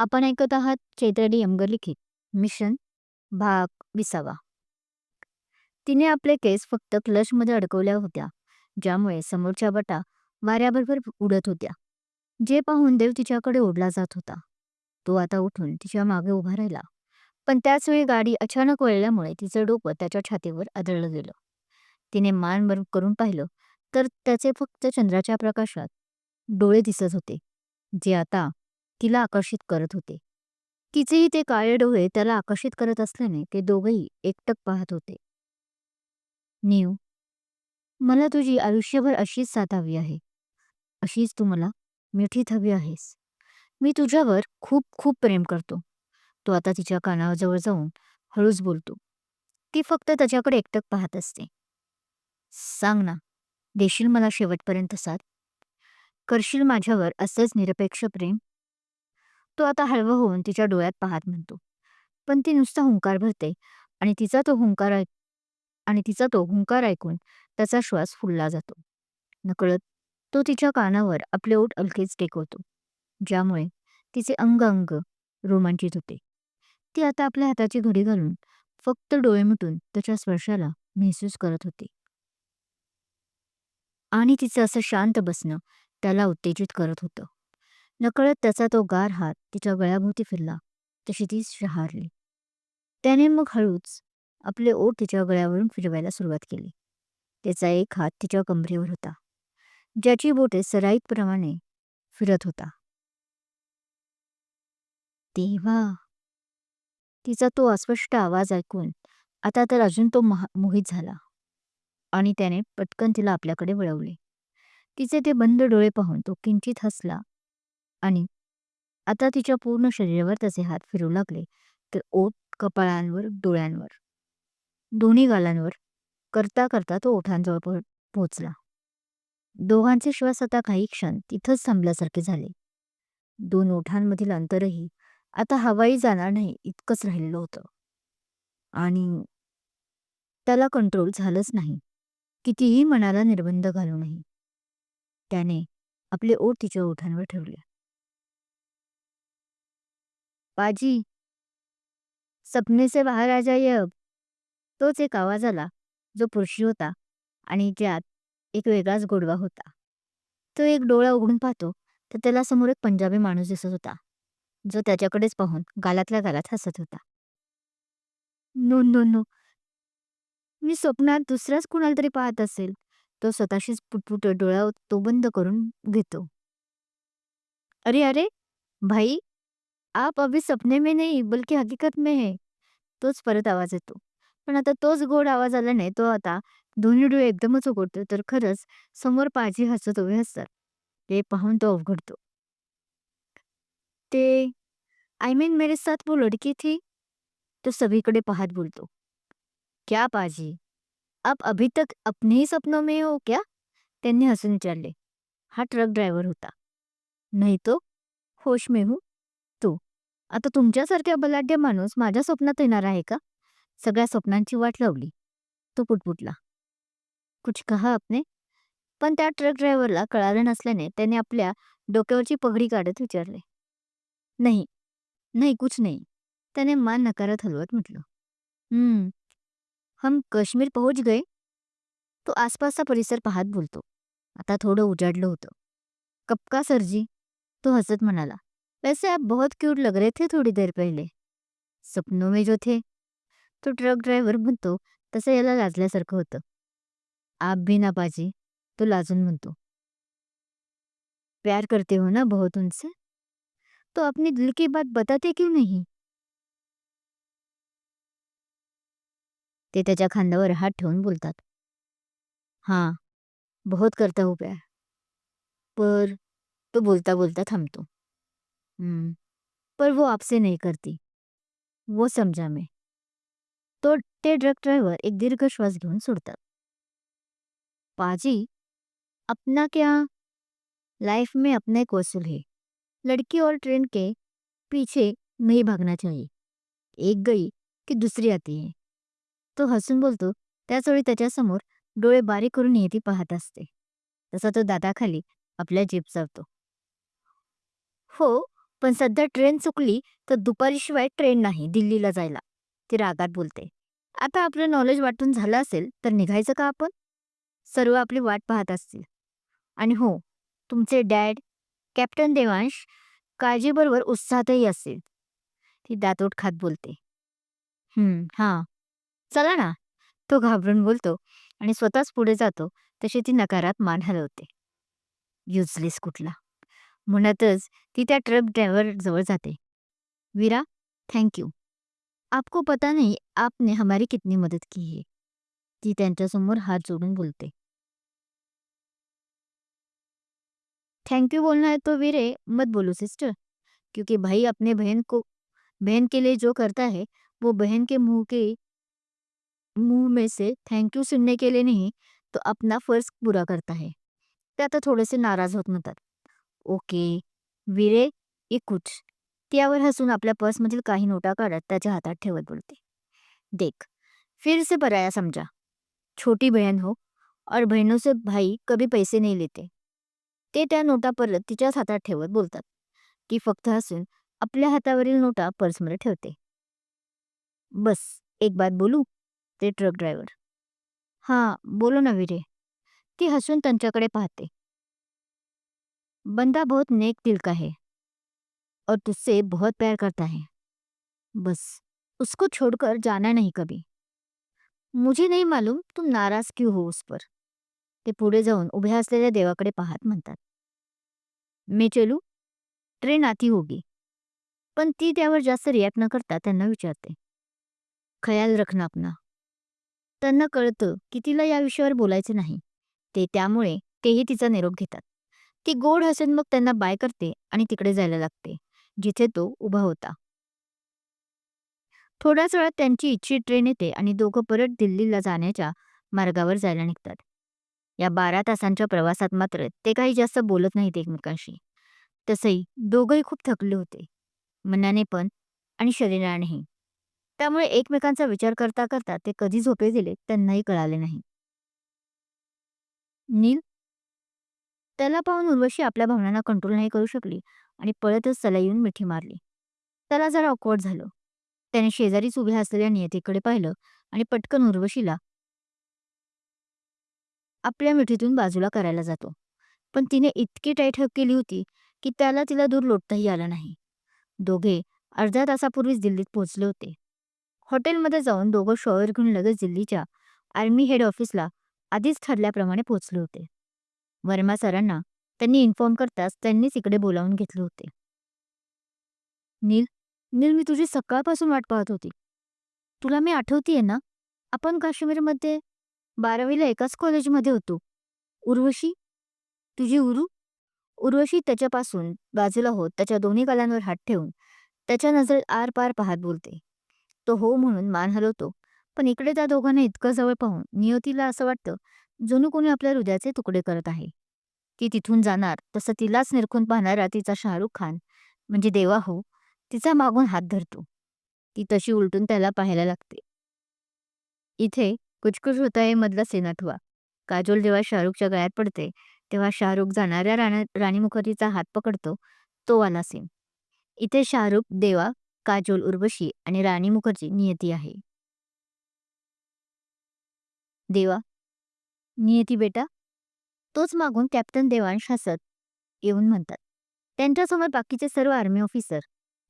आपण ऐकत आहात चैत्रडी यमगर लिखित मिशन भाग विसावा. तिने आपले केस फक्त क्लचमध्ये अडकवल्या होत्या ज्यामुळे समोरच्या बटा वाऱ्याबरोबर उडत होत्या. जे पाहून देव तिच्याकडे ओढला जात होता. तो आता उठून तिच्यामागे उभा राहिला. पण त्याच वेळी गाडी अचानक वळल्यामुळे तिचं डोकं त्याच्या छातीवर आदळलं गेलं. तिने मान बर्फ करून पाहिलं तर त्याचे फक्त चंद्राच्या प्रकाशात डोळे दिसत होते जे आता तिला आकर्षित करत होते. तिचेही ते काळे डोळे त्याला आकर्षित करत असल्याने ते दोघेही एकटक पाहत होते. नीव मला तुझी आयुष्यभर अशीच साथ हवी आहे. अशीच तू मला मिठीत हवी आहेस. मी तुझ्यावर खूप खूप प्रेम करतो. तो आता तिच्या कानाजवळ जाऊन हळूच बोलतो. ती फक्त त्याच्याकडे एकटक पाहत असते. सांग ना देशील मला शेवटपर्यंत साथ? करशील माझ्यावर असंच निरपेक्ष प्रेम? तो आता हळवं होऊन तिच्या डोळ्यात पाहत म्हणतो. पण ती नुसता हुंकार भरते आणि तिचा तो हुंकार ऐक आणि तिचा तो हुंकार ऐकून त्याचा श्वास फुलला जातो. नकळत तो तिच्या कानावर आपले ओठ अलकेच टेकवतो ज्यामुळे तिचे अंग अंग रोमांचित होते. ती आता आपल्या हाताची घडी घालून फक्त डोळे मिटून त्याच्या स्पर्शाला महसूस करत होते. आणि तिचं असं शांत बसणं त्याला उत्तेजित करत होतं. नकळत त्याचा तो गार हात तिच्या गळ्याभोवती फिरला. तशी ती शहारली. त्याने मग हळूच आपले ओठ तिच्या गळ्यावरून फिरवायला सुरुवात केली. त्याचा एक हात तिच्या कंबरेवर होता. ज्याची बोटे सराईतप्रमाणे फिरत होता. तेव्हा तिचा तो अस्पष्ट आवाज ऐकून आता तर अजून तो मोहित झाला. आणि त्याने पटकन तिला आपल्याकडे वळवले. तिचे ते बंद डोळे पाहून तो किंचित हसला. आणि आता तिच्या पूर्ण शरीरावर त्याचे हात फिरू लागले. तर ओठ कपाळांवर डोळ्यांवर दोन्ही गालांवर करता करता तो ओठांजवळ पोहोचला. दोघांचे श्वास आता काही क्षण तिथंच थांबल्यासारखे झाले. दोन ओठांमधील अंतरही आता हवाई जाणार नाही इतकंच राहिलेलं होतं. आणि त्याला कंट्रोल झालंच नाही. कितीही मनाला निर्बंध घालूनही त्याने आपले ओठ तिच्या ओठांवर ठेवले. बाजी. सपने से बाहेर आ जाइए अब. तोच एक आवाज आला जो पुरुषी होता आणि ज्यात एक वेगळाच गोडवा होता. तो एक डोळा उघडून पाहतो तर त्याला समोर एक पंजाबी माणूस दिसत होता जो त्याच्याकडेच पाहून गालातल्या गालात हसत होता. No no no. मी स्वप्नात दुसऱ्याच कुणाला तरी पाहत असेल. तो स्वतःशीच पुटपुट डोळा तो बंद करून घेतो. अरे अरे भाई आप अभी सपने में नहीं, बल्कि हकीकत में है, तोच परत आवाज़ येतो. पण आता तोच गोड आवाज़ आल्याने तो आता दोन्ही डोळे एकदमच उघडतो तर खरंच समोर पाजी हसत उभे असतात. ते पाहून तो अवघडतो. ते आई मीन मेरे साथ वो लड़की थी? तो सगळीकडे पाहत बोलतो. क्या पाजी? आप अभी तक अपने ही सपनों में हो क्या? त्यांनी हसून विचारले. हा ट्रक ड्रायव्हर होता. नाही तो? होश में हूँ? आता तुमच्यासारख्या बलाढ्य माणूस माझ्या स्वप्नात येणार आहे का? सगळ्या स्वप्नांची वाट लावली. तो पुटपुटला. कुछ कहा आपने? पण त्या ट्रक ड्रायव्हरला कळालं नसल्याने त्याने आपल्या डोक्यावरची पगडी काढत विचारले. नाही नाही कुछ नाही. त्याने मान नकारत हलवत म्हटलं. हम्म हम काश्मीर पोहोच गए. तो आसपासचा परिसर पाहत बोलतो. आता थोडं उजाडलं होतं. कपका सरजी तो हसत म्हणाला. वैसे आप बहुत क्यूट लग रहे थे थोड़ी देर पहले। सपनों में जो थे तो ट्रक ड्रायव्हर म्हणतो तसं याला लाजल्यासारखं होतं. आप भी ना पाजी तो लाजून म्हणतो. प्यार करते हो ना बहुत उनसे? तो अपने दिल की बात बताते क्यों नहीं? ते त्याच्या खांद्यावर हात ठेवून बोलतात. हां बहुत करता हो प्यार. पर तो बोलता बोलता थांबतो. पर वो आपसे नहीं करती। वो समझा मैं। तो ते ट्रक ड्रायव्हर एक दीर्घ श्वास घेऊन सोडतात. पाजी अपना क्या लाइफ में अपना एक वसूल है? लड़की और ट्रेन के पीछे नहीं भागना चाहिए। एक गई की दुसरी आती है। तो हसून बोलतो त्याच वेळी त्याच्यासमोर डोळे बारीक करून येती पाहत असते. तसा तो दादाखाली आपल्या जीप चावतो. हो पण सध्या ट्रेन चुकली तर दुपारीशिवाय ट्रेन नाही दिल्लीला जायला. ती रागात बोलते. आता आपलं नॉलेज वाटून झालं असेल तर निघायचं का आपण? सर्व आपली वाट पाहत असतील. आणि हो तुमचे डॅड कॅप्टन देवांश काळजीबरोबर उत्साहातही असेल ती दातोट खात बोलते. हां. चला ना. तो घाबरून बोलतो आणि स्वतःच पुढे जातो तशी ती नकारात मान हलवते. युजलेस कुठला? म्हणतच ती त्या ट्रक जवळ जाते. वीरा थँक्यू आपको पता नहीं, आपने हमारी कितनी मदद की है. ती त्यांच्यासमोर हात जोडून बोलते. थैंक यू बोलना है तो वीरे, मत बोलो सिस्टर. क्योंकि भाई अपने बहन को, बहन के लिए जो करता है, वो बहन के मुँह के, मुँह में से थैंक यू सुनने के लिए नहीं तो अपना फ़र्ज़ पूरा करता है. आता थोडेसे नाराज़ होत म्हणतात ओके. विरे इकुच त्यावर हसून आपल्या पर्समधील काही नोटा काढत त्याच्या हातात ठेवत बोलते. देख फिर से पराया समझा छोटी बहन हो और बहनों से भाई कभी पैसे नहीं लेते. ते त्या नोटा परत तिच्याच हातात ठेवत बोलतात. ती फक्त हसून आपल्या हातावरील नोटा पर्समध्ये ठेवते. बस एक बात बोलू? ते ट्रक ड्रायव्हर. हां बोलो ना वीरे. ती हसून त्यांच्याकडे पाहते. बंदा बहुत नेक दिल का है और तुझसे बहुत प्यार करता है। बस उसको छोड़कर जाना नहीं कभी। मुझे नहीं मालूम तुम नाराज क्यों हो उस पर। ते पुढे जाऊन उभ्या असलेल्या देवाकडे पाहत म्हणतात। मी चलू ट्रेन आती होगी पण ती त्यावर जास्त रिॲक्ट न करता त्यांना विचारते। खयाल रखना अपना। त्यांना कळतं की तिला या विषयावर बोलायचं नाही ते त्यामुळे तेही तिचा निरोप घेतात। ती गोड हसून मग त्यांना बाय करते आणि तिकडे जायला लागते जिथे तो उभा होता. थोड्याच वेळात त्यांची इच्छित ट्रेन येते आणि दोघं परत दिल्लीला जाण्याच्या मार्गावर जायला निघतात. या बारा तासांच्या प्रवासात मात्र ते काही जास्त बोलत नाहीत एकमेकांशी. तसंही दोघंही खूप थकले होते मनाने पण आणि शरीरानेही. त्यामुळे एकमेकांचा विचार करता करता ते कधी झोपे गेले त्यांनाही कळाले नाही. नील त्याला पाहून उर्वशी आपल्या भावनांना कंट्रोल नाही करू शकली आणि पळतच त्याला येऊन मिठी मारली. त्याला जरा ऑकवर्ड झालं. त्याने शेजारीच उभ्या असलेल्या नियतीकडे पाहिलं आणि पटकन उर्वशीला आपल्या मिठीतून बाजूला करायला जातो. पण तिने इतकी टाईट हक केली होती की त्याला तिला दूर लोटताही आलं नाही. दोघे अर्ध्या तासापूर्वीच दिल्लीत पोहोचले होते. हॉटेलमध्ये जाऊन दोघं शॉवर घेऊन लगेच दिल्लीच्या आर्मी हेड ऑफिसला आधीच ठरल्याप्रमाणे पोहोचले होते. वर्मा सरांना त्यांनी इन्फॉर्म करताच त्यांनीच इकडे बोलावून घेतले होते. नील नील मी तुझी सकाळपासून वाट पाहत होती. तुला मी आठवतीये ना? आपण काश्मीरमध्ये बारावीला एकाच कॉलेजमध्ये होतो. उर्वशी? तुझी उरू? उर्वशी त्याच्यापासून बाजूला होत त्याच्या दोन्ही गालांवर हात ठेवून त्याच्या नजरेत आर पार पाहत बोलते. तो हो म्हणून मान हलवतो. पण इकडे त्या दोघांना इतकं जवळ पाहून नियतीला असं वाटतं जणू कोणी आपल्या हृदयाचे तुकडे करत आहे. ती तिथून जाणार तसं तिलाच निरखून पाहणारा तिचा शाहरुख खान म्हणजे देवा हो तिचा मागून हात धरतो. ती तशी उलटून त्याला पाहायला लागते. इथे कुचकुच होता हे मधला सीन आठवा काजोल जेव्हा शाहरुखच्या गळ्यात पडते तेव्हा शाहरुख जाणाऱ्या राणा राणी मुखर्जीचा हात पकडतो तो वाला सीन. इथे शाहरुख देवा काजोल उर्वशी आणि राणी मुखर्जी नियती आहे. देवा नियती बेटा. तोच मागून कॅप्टन देवांश हसत येऊन म्हणतात. त्यांच्यासमोर बाकीचे सर्व आर्मी ऑफिसर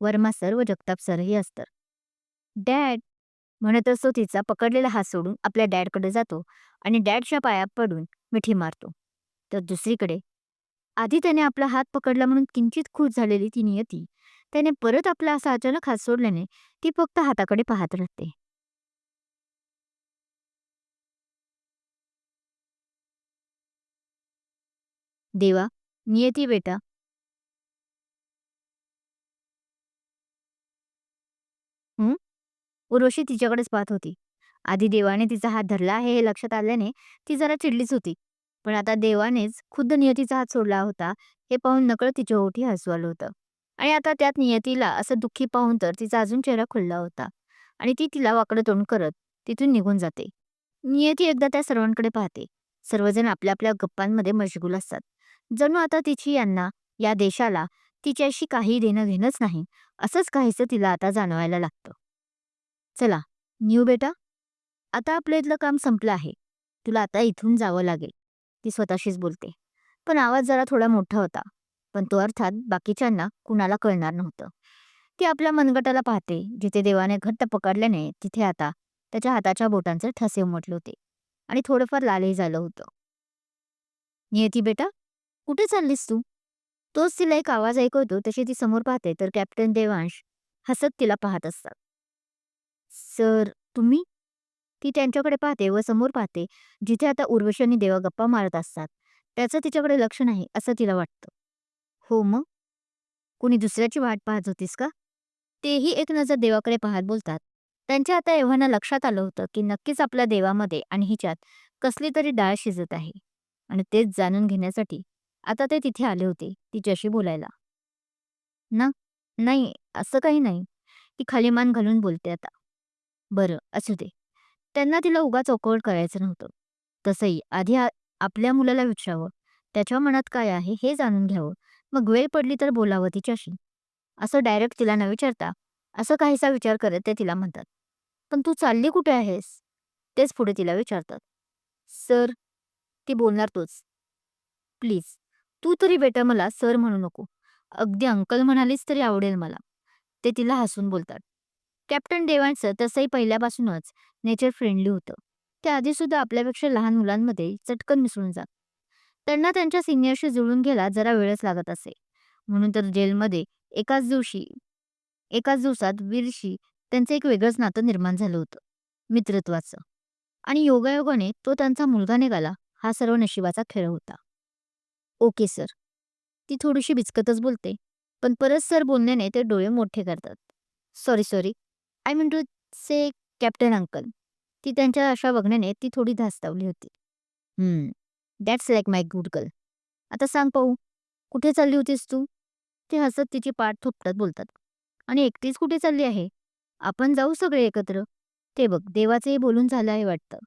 वर्मा सर व जगताप सरही असतात. डॅड म्हणत असतो तिचा पकडलेला हात सोडून आपल्या डॅडकडे जातो आणि डॅडच्या पायात पडून मिठी मारतो. तर दुसरीकडे आधी त्याने आपला हात पकडला म्हणून किंचित खुश झालेली ती नियती त्याने परत आपला असा अचानक हात सोडल्याने ती फक्त हाताकडे पाहत राहते. देवा नियती बेटा. हं? उर्वशी तिच्याकडेच पाहत होती. आधी देवाने तिचा हात धरला आहे हे लक्षात आल्याने ती जरा चिडलीच होती. पण आता देवानेच खुद्द नियतीचा हात सोडला होता हे पाहून नकळत तिच्या ओठी हसू आलं होतं. आणि आता त्यात नियतीला असं दुःखी पाहून तर तिचा अजून चेहरा खुलला होता. आणि ती तिला वाकडं तोंड करत तिथून निघून जाते. नियती एकदा त्या सर्वांकडे पाहते. सर्वजण आपल्या आपल्या गप्पांमध्ये मशगूल असतात. जणू आता तिची यांना या देशाला तिच्याशी काही देणं घेणंच नाही असंच काहीसं तिला आता जाणवायला लागतं. चला न्यू बेटा. आता आपलं इथलं काम संपलं आहे. तुला आता इथून जावं लागेल. ती स्वतःशीच बोलते. पण आवाज जरा थोडा मोठा होता. पण तो अर्थात बाकीच्यांना कुणाला कळणार नव्हतं. ती आपल्या मनगटाला पाहते. जिथे देवाने घट्ट पकडल्याने तिथे आता त्याच्या हाताच्या बोटांचे ठसे उमटले होते. आणि थोडंफार लालही झालं होतं. नियती बेटा कुठे चाललीस तू? तोच तिला एक आवाज ऐकवतो तशी ती समोर पाहते तर कॅप्टन देवांश हसत तिला पाहत असतात. सर तुम्ही? ती त्यांच्याकडे पाहते व समोर पाहते जिथे आता उर्वशी आणि देवा गप्पा मारत असतात. त्याचं तिच्याकडे लक्ष नाही असं तिला वाटतं. हो मग? कुणी दुसऱ्याची वाट पाहत होतीस का? तेही एक नजर देवाकडे पाहत बोलतात. त्यांच्या आता एव्हाना लक्षात आलं होतं की नक्कीच आपल्या देवामध्ये आणि हिच्यात कसली तरी डाळ शिजत आहे. आणि तेच जाणून घेण्यासाठी आता ते तिथे आले होते तिच्याशी बोलायला. ना नाही असं काही नाही. ती खाली मान घालून बोलते आता. बरं असू दे. त्यांना तिला उगा चौकवड करायचं नव्हतं. तसंही आधी आपल्या मुलाला विचारावं. त्याच्या मनात काय आहे हे जाणून घ्यावं. मग वेळ पडली तर बोलावं तिच्याशी. असं डायरेक्ट तिला न विचारता असं काहीसा विचार करत ते तिला म्हणतात. पण तू चालली कुठे आहेस? तेच पुढे तिला विचारतात. सर ती बोलणार तोच. प्लीज. तू तरी बेटा मला सर म्हणू नको. अगदी अंकल म्हणालीस तरी आवडेल मला. ते तिला हसून बोलतात. कॅप्टन देवांचं तसंही पहिल्यापासूनच नेचर फ्रेंडली होतं. ते आधीसुद्धा आपल्यापेक्षा लहान मुलांमध्ये चटकन मिसळून जात त्यांना त्यांच्या सिनियरशी जुळून घ्यायला जरा वेळच लागत असे. म्हणून तर जेलमध्ये एकाच दिवशी एकाच दिवसात वीरशी त्यांचं एक वेगळंच नातं निर्माण झालं होतं. मित्रत्वाचं. आणि योगायोगाने तो त्यांचा मुलगा निघाला. हा सर्व नशिबाचा खेळ होता. Okay sir. ती थोडीशी बिचकतच बोलते पण परत सर बोलण्याने ते डोळे मोठे करतात. Sorry sorry. I mean to say captain uncle. ती त्यांच्या अशा बघण्याने ती थोडी धास्तावली होती. That's like my good girl. आता सांग पाहू कुठे चालली होतीस तू? ते हसत तिची पाठ थोपटत बोलतात. आणि एकटीच कुठे चालली आहे? आपण जाऊ सगळे एकत्र. ते बघ देवाचंही बोलून झालं आहे वाटतं.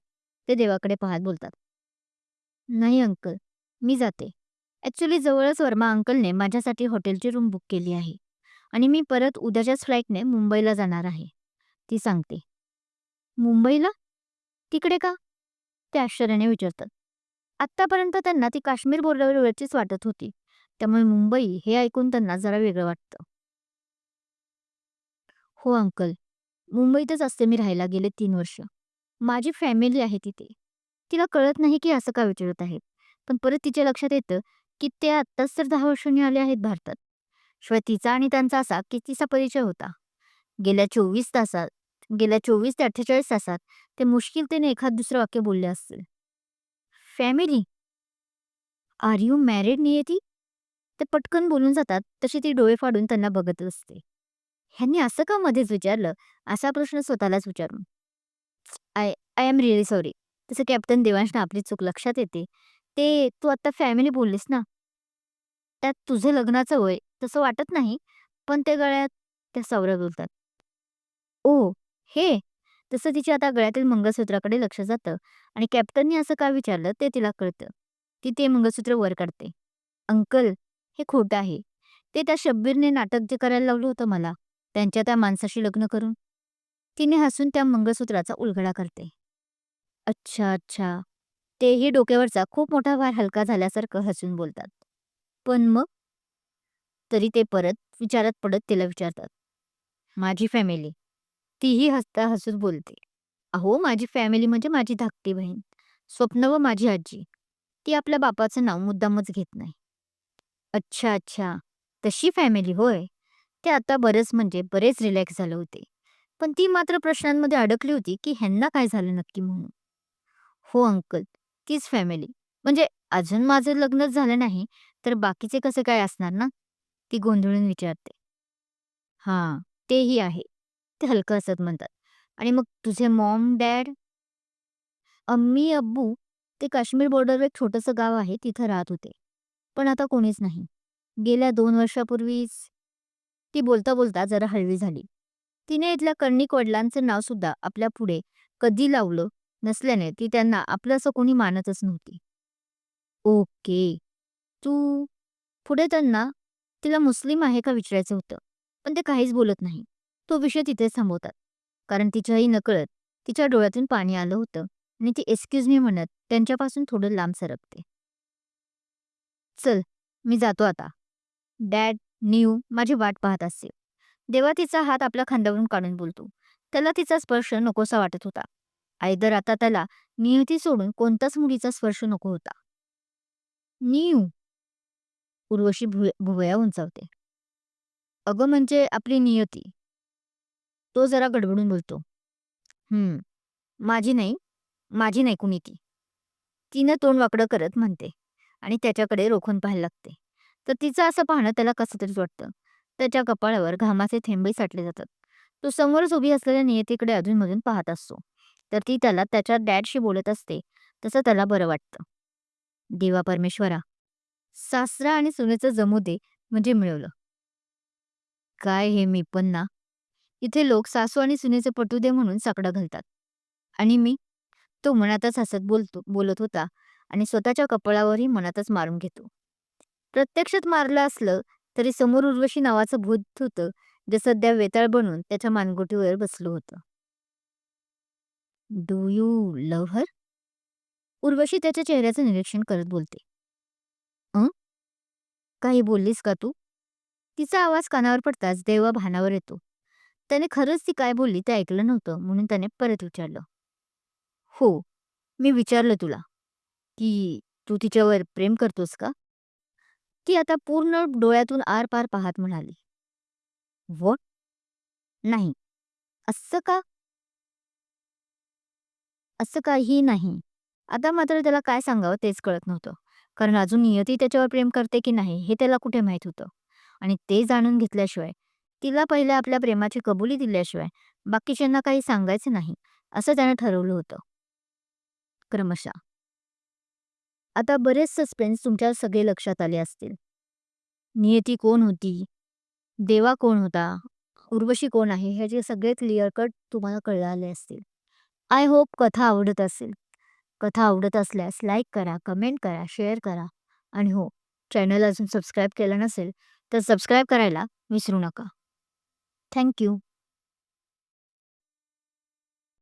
ते देवाकडे पाहत बोलतात. नाही अंकल मी जाते. ॲक्च्युली जवळच वर्मा अंकलने माझ्यासाठी हॉटेलची रूम बुक केली आहे आणि मी परत उद्याच्याच फ्लाईटने मुंबईला जाणार आहे. ती सांगते. मुंबईला? तिकडे का? ते आश्चर्याने विचारतात. आत्तापर्यंत त्यांना ती काश्मीर बोर्डरवरचीच वाटत होती. त्यामुळे मुंबई हे ऐकून त्यांना जरा वेगळं वाटतं. हो अंकल मुंबईतच असते मी राहायला गेले तीन वर्ष. माझी फॅमिली आहे तिथे. तिला कळत नाही की असं का विचारत आहेत. पण परत तिच्या लक्षात येतं की ते आत्ताच तर दहा वर्षांनी आले आहेत भारतात. शिवाय तिचा आणि त्यांचा असा कितीसा परिचय होता? गेल्या चोवीस तासात गेल्या चोवीस ते अठ्ठेचाळीस तासात ते मुश्किलतेने एखाद दुसरं वाक्य बोलले असतील. Family. Are you married Niyati? ते पटकन बोलून जातात तशी ती डोळे फाडून त्यांना बघत असते. ह्यांनी असं का मध्येच विचारलं? असा प्रश्न स्वतःलाच विचारून. I I am really sorry. तसं कॅप्टन देवांशनं आपली चूक लक्षात येते. ते तू आता फॅमिली बोललीस ना? त्यात तुझं लग्नाचं वय तसं वाटत नाही पण ते गळ्यात त्या सौरभ बोलतात. ओ हे. तसं तिच्या आता गळ्यातील मंगळसूत्राकडे लक्ष जातं आणि कॅप्टननी असं का विचारलं ते तिला कळतं. ती ते मंगळसूत्र वर काढते. अंकल हे खोटं आहे. ते त्या शब्बीरने नाटक जे करायला लावलं होतं मला त्यांच्या त्या माणसाशी लग्न करून. तिने हसून त्या मंगळसूत्राचा उलगडा करते. अच्छा अच्छा. तेही डोक्यावरचा खूप मोठा भार हलका झाल्यासारखं हसून बोलतात. पण मग? तरी ते परत विचारात पडत तिला विचारतात. माझी फॅमिली तीही हसता हसून बोलते. अहो माझी फॅमिली म्हणजे माझी धाकटी बहीण स्वप्न व माझी आजी. ती आपल्या बापाचं नाव मुद्दामच घेत नाही. अच्छा अच्छा. तशी फॅमिली होय. ते आता बरेच म्हणजे बरेच रिलॅक्स झाले होते. पण ती मात्र प्रश्नांमध्ये अडकली होती की ह्यांना काय झालं नक्की म्हणून. हो अंकल तीच फॅमिली म्हणजे अजून माझं लग्नच झालं नाही तर बाकीचे कसं काय असणार ना? ती गोंधळून विचारते. हां तेही आहे. ते हलकं असत म्हणतात. आणि मग तुझे मॉम डॅड अम्मी अब्बू ते काश्मीर बॉर्डरवर एक छोटंसं गाव आहे तिथं राहत होते. पण आता कोणीच नाही. गेल्या दोन वर्षापूर्वीच ती बोलता बोलता जरा हळवी झाली. तिने इथल्या कर्णिक वडिलांचं नाव सुद्धा आपल्या पुढे कधी लावलं नसल्याने ती त्यांना आपलं असं कोणी मानतच नव्हती. ओके. तू पुढे त्यांना तिला मुस्लिम आहे का? विचारायचं होतं. पण ते काहीच बोलत नाही. तो विषय तिथेच थांबवतात. कारण तिच्याही नकळत तिच्या डोळ्यातून पाणी आलं होतं आणि ती एक्सक्यूज मी म्हणत त्यांच्यापासून थोडं लांब सरकते. चल मी जातो आता. डॅड न्यू माझी वाट पाहत असतील देवा तिचा हात आपल्या खांद्यावरून काढून बोलतो. त्याला तिचा स्पर्श नकोसा वाटत होता. आयदर आता त्याला नियती सोडून कोणताच मुलीचा स्पर्श नको होता. न्यू उर्वशी भुव भुवया उंचावते. अगं म्हणजे आपली नियती. तो जरा गडबडून बोलतो. हम्म माझी नाही माझी नाही कुणी ती. तिनं तोंड वाकडं करत म्हणते आणि त्याच्याकडे रोखून पाहायला लागते. तर तिचं असं पाहणं त्याला कसं तरीच वाटतं. त्याच्या कपाळावर घामाचे थेंबही साठले जातात. तो समोरच उभी असलेल्या नियतीकडे अधूनमधून पाहत असतो. तर ती त्याला त्याच्या डॅडशी बोलत असते तसं त्याला बरं वाटतं. देवा परमेश्वरा सासरा आणि सुनेचं जमू दे म्हणजे मिळवलं. काय हे मी पण ना. इथे लोक सासू आणि सुनेचे पटू दे म्हणून साकडं घालतात. आणि मी? तो मनातच हसत बोलतो बोलत होता आणि स्वतःच्या कपाळावरही मनातच मारून घेतो. प्रत्यक्षात मारलं असलं तरी समोर उर्वशी नावाचं भूत होतं जे सध्या वेताळ बनून त्याच्या मानगुटीवर बसलं होतं. Do you love her Urvashi त्याच्या चेहऱ्याचं निरीक्षण करत बोलते. काही बोललीस का तू? तिचा आवाज कानावर पडताच देवा भानावर येतो. त्याने खरंच ती काय बोलली ते ऐकलं नव्हतं म्हणून त्याने परत विचारलं. हो मी विचारलं तुला की तू तिच्यावर प्रेम करतोस का? ती आता पूर्ण डोळ्यातून आरपार पाहत म्हणाली. वॉट नाही. असं का? असं काही नाही. आता मात्र त्याला काय सांगावं तेच कळत नव्हतं. कारण अजून नियती त्याच्यावर प्रेम करते की नाही हे त्याला कुठे माहीत होतं? आणि ते जाणून घेतल्याशिवाय तिला पहिले आपल्या प्रेमाची कबुली दिल्याशिवाय बाकीच्यांना काही सांगायचे नाही असं त्यानं ठरवलं होतं. क्रमशः. आता बरेच सस्पेन्स तुमच्या सगळे लक्षात आले असतील. नियती कोण होती? देवा कोण होता? उर्वशी कोण आहे? ह्याचे सगळे क्लिअर कट तुम्हाला कळले असतील. आय होप कथा आवडत असेल. कथा आवडत असल्यास लाईक करा कमेंट करा शेअर करा. आणि हो चॅनल अजून सबस्क्राईब केलं नसेल तर सबस्क्राईब करायला विसरू नका. थँक्यू